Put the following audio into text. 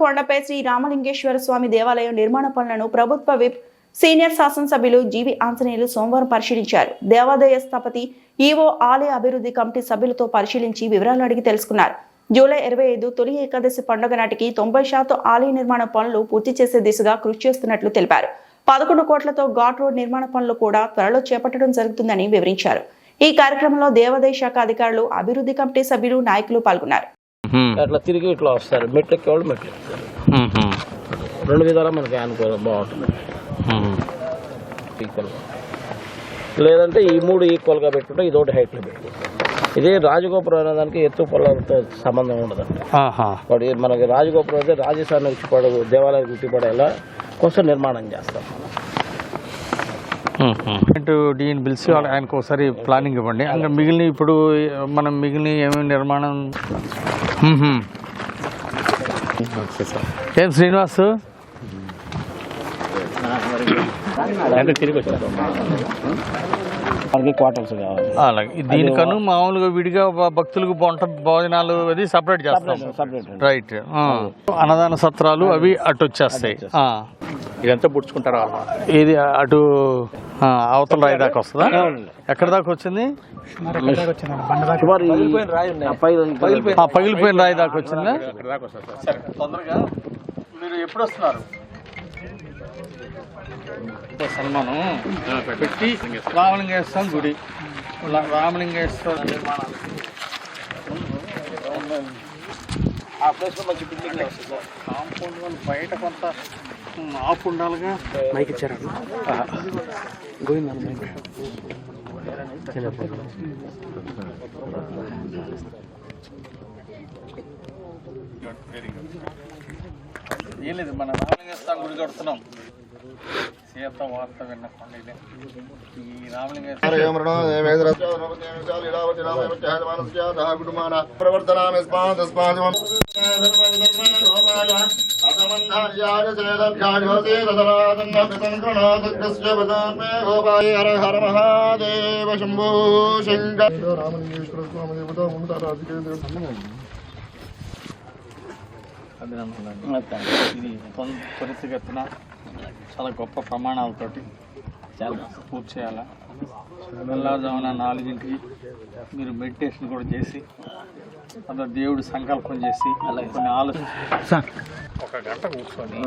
కొండపై శ్రీ రామలింగేశ్వర స్వామి దేవాలయం నిర్మాణ పనులను ప్రభుత్వ విప్ సీనియర్ శాసనసభ్యులు జీవి ఆంజనేయులు సోమవారం పరిశీలించారు. దేవాదాయ స్థపతి ఈవో ఆలయ అభివృద్ధి కమిటీ సభ్యులతో పరిశీలించి వివరాలు అడిగి తెలుసుకున్నారు. జూలై ఇరవై ఐదు తొలి ఏకాదశి పండుగ నాటికి తొంభై శాతం ఆలయ నిర్మాణ పనులు పూర్తి చేసే దిశగా కృషి చేస్తున్నట్లు తెలిపారు. పదకొండు కోట్లతో ఘాట్ రోడ్ నిర్మాణ పనులు కూడా త్వరలో చేపట్టడం జరుగుతుందని వివరించారు. ఈ కార్యక్రమంలో దేవాదాయ శాఖ అధికారులు అభివృద్ధి కమిటీ సభ్యులు నాయకులు పాల్గొన్నారు. అట్లా తిరిగి ఇట్లా వస్తారు. మెట్లు ఎక్కేవాళ్ళు మెట్లు ఎక్కుతారు. రెండు విధాలా మనకి అనుకూలం బాగుంటుంది. ఈక్వల్ లేదంటే ఈ మూడు ఈక్వల్గా పెట్టుకుంటే ఇది ఒకటి హైట్లో పెట్టుకుంటాం. ఇదే రాజగోపురం అనే దానికి ఎత్తు పొలాలతో సంబంధం ఉండదండి. వాడు మనకి రాజగోపురం అయితే రాజస్థాన్ ఉట్టిపడ దేవాలయానికి ఉట్టిపడేలా కొంచెం నిర్మాణం చేస్తాం. ఇటు డీని పిలిచి ఆయనకు ఒకసారి ప్లానింగ్ ఇవ్వండి. ఇంకా మిగిలిన ఇప్పుడు మనం మిగిలిన ఏమేమి నిర్మాణం. ఏం శ్రీనివాస్? క్వార్టర్స్ కావాలి. అలాగే. దీనికను మామూలుగా విడిగా భక్తులకు వంట భోజనాలు అది సపరేట్ చేస్తాం. Separate right. అన్నదాన సత్రాలు అవి అటు వచ్చేస్తాయి. ఇదంతా పుడుచుకుంటారా ఇది అటు అవతల రాయి దాకా వస్తుందా? ఎక్కడ దాకా వచ్చింది? పగిలిపోయిన రాయి దాకా వచ్చిందా? తొందరగా మీరు ఎప్పుడు వస్తున్నారు? సన్మానం. పెట్టి రామలింగేశ్వరం. గుడి. రామలింగేశ్వర నిర్మాణం ఆ ప్లేస్లో మంచి బిల్డింగ్. కాంపౌండ్ వాళ్ళు బయట కొంత ఆపు ఉండాలిగా. మైక్ ఇచ్చారా? గోవింద్ ఏం లేదు మన రామలింగేశ్వరం గుడి కడుతున్నాం సీత వార్త విన్న పండుగ ఈ రామలింగేశ్వర హర హర మహాదేవ శంభో రామలింగేశ్వర స్వామి దేవత ఇది త్వరితగతిన చాలా గొప్ప ప్రమాణాలతోటి చాలా పూర్తి చేయాలా తెల్లవారుజామున నాలుగింటికి మీరు మెడిటేషన్ కూడా చేసి అలా దేవుడు సంకల్పం చేసి కొన్ని ఆలోచన ఒక గంట కూర్చొని